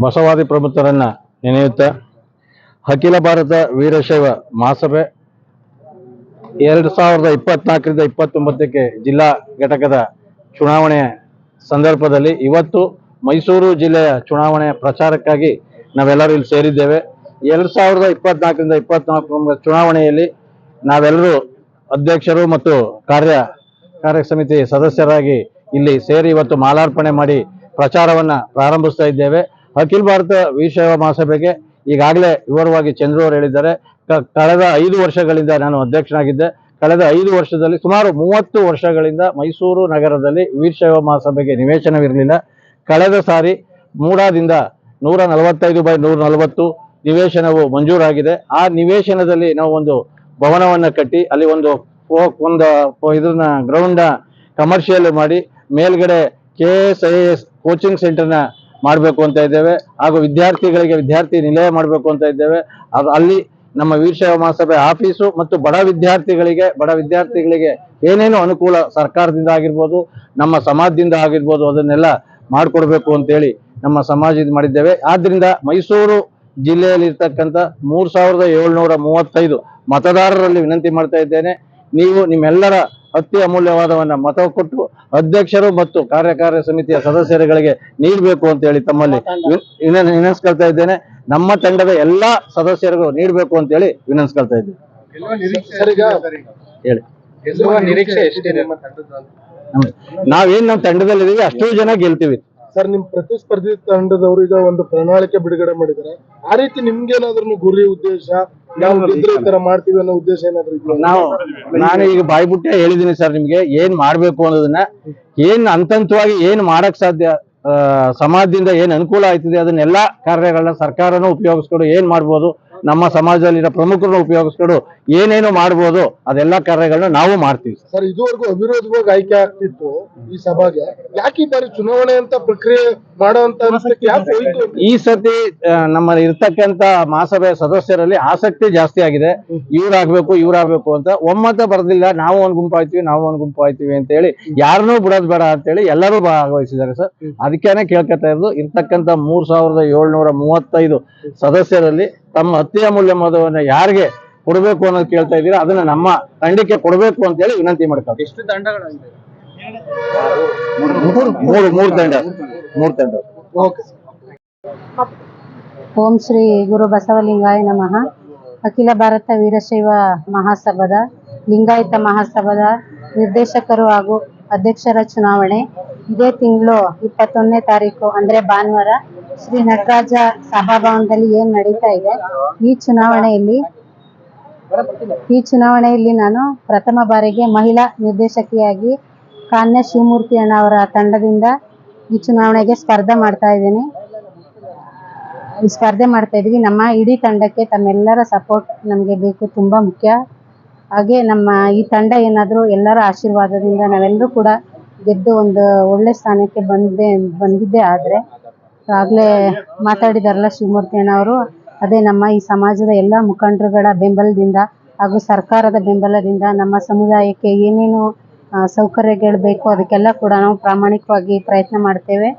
ಬಸವಾದಿ ಪ್ರಮುಖರನ್ನ ನೆನೆಯುತ್ತ ಅಖಿಲ ಭಾರತ ವೀರಶೈವ ಮಹಾಸಭೆ ಎರಡು ಸಾವಿರದ ಇಪ್ಪತ್ನಾಲ್ಕರಿಂದ ಇಪ್ಪತ್ತೊಂಬತ್ತಕ್ಕೆ ಜಿಲ್ಲಾ ಘಟಕದ ಚುನಾವಣೆಯ ಸಂದರ್ಭದಲ್ಲಿ ಇವತ್ತು ಮೈಸೂರು ಜಿಲ್ಲೆಯ ಚುನಾವಣೆಯ ಪ್ರಚಾರಕ್ಕಾಗಿ ನಾವೆಲ್ಲರೂ ಇಲ್ಲಿ ಸೇರಿದ್ದೇವೆ. ಎರಡು ಸಾವಿರದ ಇಪ್ಪತ್ನಾಲ್ಕರಿಂದ ಇಪ್ಪತ್ನಾಲ್ಕು ಚುನಾವಣೆಯಲ್ಲಿ ನಾವೆಲ್ಲರೂ ಅಧ್ಯಕ್ಷರು ಮತ್ತು ಕಾರ್ಯ ಕಾರ್ಯ ಸಮಿತಿ ಸದಸ್ಯರಾಗಿ ಇಲ್ಲಿ ಸೇರಿ ಇವತ್ತು ಮಾಲಾರ್ಪಣೆ ಮಾಡಿ ಪ್ರಚಾರವನ್ನ ಪ್ರಾರಂಭಿಸ್ತಾ ಇದ್ದೇವೆ. ಅಖಿಲ ಭಾರತ ವೀರಶೈವ ಮಹಾಸಭೆಗೆ ಈಗಾಗಲೇ ವಿವರವಾಗಿ ಚಂದ್ರು ಅವರು ಹೇಳಿದ್ದಾರೆ. ಕಳೆದ ಐದು ವರ್ಷಗಳಿಂದ ನಾನು ಅಧ್ಯಕ್ಷನಾಗಿದ್ದೆ. ಕಳೆದ ಐದು ವರ್ಷದಲ್ಲಿ ಸುಮಾರು ಮೂವತ್ತು ವರ್ಷಗಳಿಂದ ಮೈಸೂರು ನಗರದಲ್ಲಿ ವೀರಶೈವ ಮಹಾಸಭೆಗೆ ನಿವೇಶನವಿರಲಿಲ್ಲ. ಕಳೆದ ಸಾರಿ ಮೂಡಾದಿಂದ ನೂರ ನಲವತ್ತೈದು ಬೈ ನೂರ ನಲವತ್ತು ನಿವೇಶನವು ಮಂಜೂರಾಗಿದೆ. ಆ ನಿವೇಶನದಲ್ಲಿ ನಾವು ಒಂದು ಭವನವನ್ನು ಕಟ್ಟಿ, ಅಲ್ಲಿ ಒಂದು ಒಂದು ಇದನ್ನ ಗ್ರೌಂಡ್ನ ಕಮರ್ಷಿಯಲ್ ಮಾಡಿ, ಮೇಲ್ಗಡೆ K S I S coaching ಸೆಂಟರ್ನ ಮಾಡಬೇಕು ಅಂತ ಇದ್ದೇವೆ. ಹಾಗೂ ವಿದ್ಯಾರ್ಥಿಗಳಿಗೆ ವಿದ್ಯಾರ್ಥಿ ನಿಲಯ ಮಾಡಬೇಕು ಅಂತ ಇದ್ದೇವೆ. ಅದು ಅಲ್ಲಿ ನಮ್ಮ ವೀರಶೈವ ಮಹಾಸಭೆ ಆಫೀಸು ಮತ್ತು ಬಡ ವಿದ್ಯಾರ್ಥಿಗಳಿಗೆ ಬಡ ವಿದ್ಯಾರ್ಥಿಗಳಿಗೆ ಏನೇನು ಅನುಕೂಲ ಸರ್ಕಾರದಿಂದ ಆಗಿರ್ಬೋದು, ನಮ್ಮ ಸಮಾಜದಿಂದ ಆಗಿರ್ಬೋದು ಅದನ್ನೆಲ್ಲ ಮಾಡಿಕೊಡ್ಬೇಕು ಅಂತೇಳಿ ನಮ್ಮ ಸಮಾಜ ಇದು ಮಾಡಿದ್ದೇವೆ. ಆದ್ದರಿಂದ ಮೈಸೂರು ಜಿಲ್ಲೆಯಲ್ಲಿ ಮೂರು ಮೂರ್ ಸಾವಿರದ ಏಳ್ನೂರ ಮೂವತ್ತೈದು ಮತದಾರರಲ್ಲಿ ವಿನಂತಿ ಮಾಡ್ತಾ ಇದ್ದೇನೆ. ನೀವು ನಿಮ್ಮೆಲ್ಲರ ಅತಿ ಅಮೂಲ್ಯವಾದವನ್ನ ಮತ ಕೊಟ್ಟು ಅಧ್ಯಕ್ಷರು ಮತ್ತು ಕಾರ್ಯಕಾರಿ ಸಮಿತಿಯ ಸದಸ್ಯರುಗಳಿಗೆ ನೀಡಬೇಕು ಅಂತ ಹೇಳಿ ತಮ್ಮಲ್ಲಿ ವಿನ್- ವಿನಂತಿಸ್ಕೊಳ್ತಾ ಇದ್ದೇನೆ. ನಮ್ಮ ತಂಡದ ಎಲ್ಲಾ ಸದಸ್ಯರಿಗೂ ನೀಡಬೇಕು ಅಂತ ಹೇಳಿ ವಿನಂತಿಸ್ಕೊಳ್ತಾ ಇದ್ದೇನೆ. ಈಗ? ಹೇಳಿ. ನಾವೇನ್ ನಮ್ಮ ತಂಡದಲ್ಲಿ ಇದೀವಿ ಅಷ್ಟು ಜನ ಗೆಲ್ತೀವಿ. ಸರ್ ನಿಮ್ ಪ್ರತಿಸ್ಪರ್ಧಿ ತಂಡದವರು ಈಗ ಒಂದು ಪ್ರಣಾಳಿಕೆ ಬಿಡುಗಡೆ ಮಾಡಿದ್ದಾರೆ. ಆ ರೀತಿ ನಿಮ್ಗೇನಾದ್ರೂ ಗುರಿ ಉದ್ದೇಶ ನಾವು ಗೆದ್ರೆ ಈ ತರ ಮಾಡ್ತೀವಿ ಅನ್ನೋ ಉದ್ದೇಶ ಏನಾದ್ರು ಇದೆಯಾ? ನಾವು ನಾನು ಈಗ ಬಾಯ್ಬಿಟ್ಟೆ ಹೇಳಿದ್ದೀನಿ ಸರ್ ನಿಮ್ಗೆ ಏನ್ ಮಾಡ್ಬೇಕು ಅನ್ನೋದನ್ನ ಏನ್ ಅಂತಂತವಾಗಿ ಏನ್ ಮಾಡಕ್ ಸಾಧ್ಯ ಆ, ಸಮಾಜದಿಂದ ಏನ್ ಅನುಕೂಲ ಆಯ್ತದೆ ಅದನ್ನೆಲ್ಲಾ ಕಾರ್ಯಗಳನ್ನ ಸರ್ಕಾರನೂ ಉಪಯೋಗಿಸ್ಕೊಂಡು ಏನ್ ಮಾಡ್ಬೋದು ನಮ್ಮ ಸಮಾಜದಲ್ಲಿರೋ ಪ್ರಮುಖರನ್ನ ಉಪಯೋಗಿಸ್ಕೊಂಡು ಏನೇನು ಮಾಡ್ಬೋದು ಅದೆಲ್ಲ ಕಾರ್ಯಗಳನ್ನ ನಾವು ಮಾಡ್ತೀವಿ ಸರ್ ಇದುವರೆಗೂ ಅವಿರೋಧವಾಗಿ ಆಯ್ಕೆ ಆಗ್ತಿತ್ತು ಈ ಸಭಾಗೆ. ಯಾಕೆ ಈ ಬಾರಿ ಚುನಾವಣೆ ಅಂತ ಪ್ರಕ್ರಿಯೆ ಅಂತ ಈ ಸರ್ತಿ ನಮ್ಮ ಇರ್ತಕ್ಕಂತ ಮಹಾಸಭೆ ಸದಸ್ಯರಲ್ಲಿ ಆಸಕ್ತಿ ಜಾಸ್ತಿ ಆಗಿದೆ. ಇವ್ರಾಗ್ಬೇಕು ಇವ್ರಾಗ್ಬೇಕು ಅಂತ ಒಮ್ಮತ ಬರದಿಲ್ಲ ನಾವು ಒಂದ್ ಗುಂಪು ಆಯ್ತೀವಿ ನಾವು ಒಂದ್ ಗುಂಪು ಆಯ್ತೀವಿ ಅಂತ ಹೇಳಿ ಯಾರನ್ನೂ ಬಿಡೋದ್ ಬೇಡ ಅಂತೇಳಿ ಎಲ್ಲರೂ ಭಾಗವಹಿಸಿದ್ದಾರೆ ಸರ್. ಅದಕ್ಕೇನೆ ಕೇಳ್ಕೊತಾ ಇರೋದು ಇರ್ತಕ್ಕಂತ ಮೂರ್ ಸಾವಿರದ ಏಳ್ನೂರ ಮೂವತ್ತೈದು ಸದಸ್ಯರಲ್ಲಿ ತಮ್ಮ ಹತ್ತಿಯ ಮೂಲ್ಯ ಮತವನ್ನ ಯಾರಿಗೆ ಕೊಡಬೇಕು ಅನ್ನೋದು ಕೇಳ್ತಾ ಇದ್ದೀರಾ? ಅದನ್ನ ನಮ್ಮ ತಂಡಕ್ಕೆ ಕೊಡಬೇಕು ಅಂತ ಹೇಳಿ ವಿನಂತಿ ಮಾಡ್ತಾರೆ ಎಷ್ಟು ದಂಡಗಳಾಗಿದೆ ಮೂರು ಮೂರು ತಂಡ ಮೂರು ತಂಡ. ಓಕೆ ಓಂ ಶ್ರೀ ಗುರು ಬಸವಲಿಂಗಾಯ ನಮಃ. ಅಖಿಲ ಭಾರತ ವೀರಶೈವ ಮಹಾಸಭಾದ ಲಿಂಗಾಯತ ಮಹಾಸಭಾದ ನಿರ್ದೇಶಕರು ಹಾಗೂ ಅಧ್ಯಕ್ಷರ ಚುನಾವಣೆ. ಇದೇ ತಿಂಗಳು ಇಪ್ಪತ್ತೊಂದನೇ ತಾರೀಕು ಅಂದ್ರೆ ಭಾನುವಾರ ಶ್ರೀ ನಟರಾಜ ಸಭಾಭವನದಲ್ಲಿ ಏನ್ ನಡೀತಾ ಇದೆ? ಈ ಚುನಾವಣೆಯಲ್ಲಿ ಈ ಚುನಾವಣೆಯಲ್ಲಿ ನಾನು ಪ್ರಥಮ ಬಾರಿಗೆ ಮಹಿಳಾ ನಿರ್ದೇಶಕಿಯಾಗಿ ಕಾನ್ಯ ಶಿವಮೂರ್ತಿ ಅಣ್ಣ ಅವರ ತಂಡದಿಂದ ಈ ಚುನಾವಣೆಗೆ ಸ್ಪರ್ಧೆ ಮಾಡ್ತಾ ಇದ್ದೀನಿ. ಈ ಸ್ಪರ್ಧೆ ಮಾಡ್ತಾ ಇದ್ದೀವಿ. ನಮ್ಮ ಇಡೀ ತಂಡಕ್ಕೆ ತಮ್ಮೆಲ್ಲರ ಸಪೋರ್ಟ್ ನಮಗೆ ಬೇಕು. ತುಂಬಾ ಮುಖ್ಯ. ಹಾಗೆ ನಮ್ಮ ಈ ತಂಡ ಏನಾದರೂ ಎಲ್ಲರ ಆಶೀರ್ವಾದದಿಂದ ನಾವೆಲ್ಲರೂ ಕೂಡ ಗೆದ್ದು ಒಂದು ಒಳ್ಳೆ ಸ್ಥಾನಕ್ಕೆ ಬಂದೆ, ಬಂದಿದ್ದೇ ಆದರೆ ಆಗಲೇ ಮಾತಾಡಿದಾರಲ್ಲ ಶಿವಮೂರ್ತಿ ಅವರು ಅದೇ ನಮ್ಮ ಈ ಸಮಾಜದ ಎಲ್ಲ ಮುಖಂಡರುಗಳ ಬೆಂಬಲದಿಂದ ಹಾಗೂ ಸರ್ಕಾರದ ಬೆಂಬಲದಿಂದ ನಮ್ಮ ಸಮುದಾಯಕ್ಕೆ ಏನೇನು ಸೌಕರ್ಯಗಳು ಬೇಕು, ಅದಕ್ಕೆಲ್ಲ ಕೂಡ ನಾವು ಪ್ರಾಮಾಣಿಕವಾಗಿ ಪ್ರಯತ್ನ ಮಾಡ್ತೇವೆ.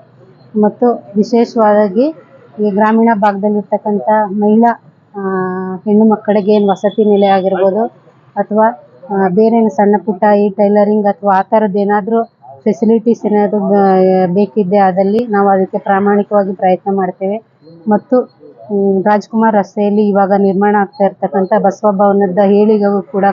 ಮತ್ತು ವಿಶೇಷವಾಗಿ ಈ ಗ್ರಾಮೀಣ ಭಾಗದಲ್ಲಿರ್ತಕ್ಕಂಥ ಮಹಿಳಾ ಹೆಣ್ಣು ಮಕ್ಕಳಿಗೆ ಏನು ವಸತಿ ನಿಲಯ ಆಗಿರ್ಬೋದು, ಅಥವಾ ಬೇರೆ ಸಣ್ಣ ಪುಟ್ಟ ಈ ಟೈಲರಿಂಗ್ ಅಥವಾ ಆ ಥರದ್ದು ಏನಾದರೂ ಫೆಸಿಲಿಟೀಸ್ ಏನಾದರೂ ಬೇಕಿದ್ದೆ ಅದಲ್ಲಿ ನಾವು ಅದಕ್ಕೆ ಪ್ರಾಮಾಣಿಕವಾಗಿ ಪ್ರಯತ್ನ ಮಾಡ್ತೇವೆ. ಮತ್ತು ರಾಜ್ಕುಮಾರ್ ರಸ್ತೆಯಲ್ಲಿ ಇವಾಗ ನಿರ್ಮಾಣ ಆಗ್ತಾ ಇರ್ತಕ್ಕಂಥ ಬಸವ ಭವನದ ಏಳಿಗೆಗೂ ಕೂಡ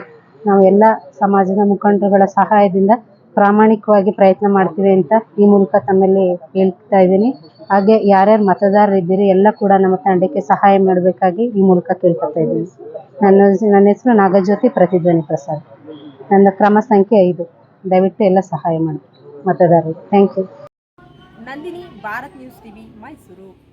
ನಾವು ಎಲ್ಲ ಸಮಾಜದ ಮುಖಂಡರುಗಳ ಸಹಾಯದಿಂದ ಪ್ರಾಮಾಣಿಕವಾಗಿ ಪ್ರಯತ್ನ ಮಾಡ್ತೀವಿ ಅಂತ ಈ ಮೂಲಕ ತಮ್ಮಲ್ಲಿ ಹೇಳ್ತಾ ಇದ್ದೀನಿ. ಹಾಗೆ ಯಾರ್ಯಾರು ಮತದಾರರು ಇದ್ದೀರಿ, ಎಲ್ಲ ಕೂಡ ನಮ್ಮ ತಂಡಕ್ಕೆ ಸಹಾಯ ಮಾಡಬೇಕಾಗಿ ಈ ಮೂಲಕ ಕೇಳ್ಕೊತಾ ಇದ್ದೀನಿ. ನನ್ನ ನನ್ನ ಹೆಸರು ನಾಗಜ್ಯೋತಿ ಪ್ರತಿಧ್ವನಿ ಪ್ರಸಾದ್. ನನ್ನ ಕ್ರಮ ಸಂಖ್ಯೆ ಐದು. ದಯವಿಟ್ಟು ಎಲ್ಲ ಸಹಾಯ ಮಾಡಿ ಮತದಾರರು thank you. Nandini, Bharat news TV, Mysuru.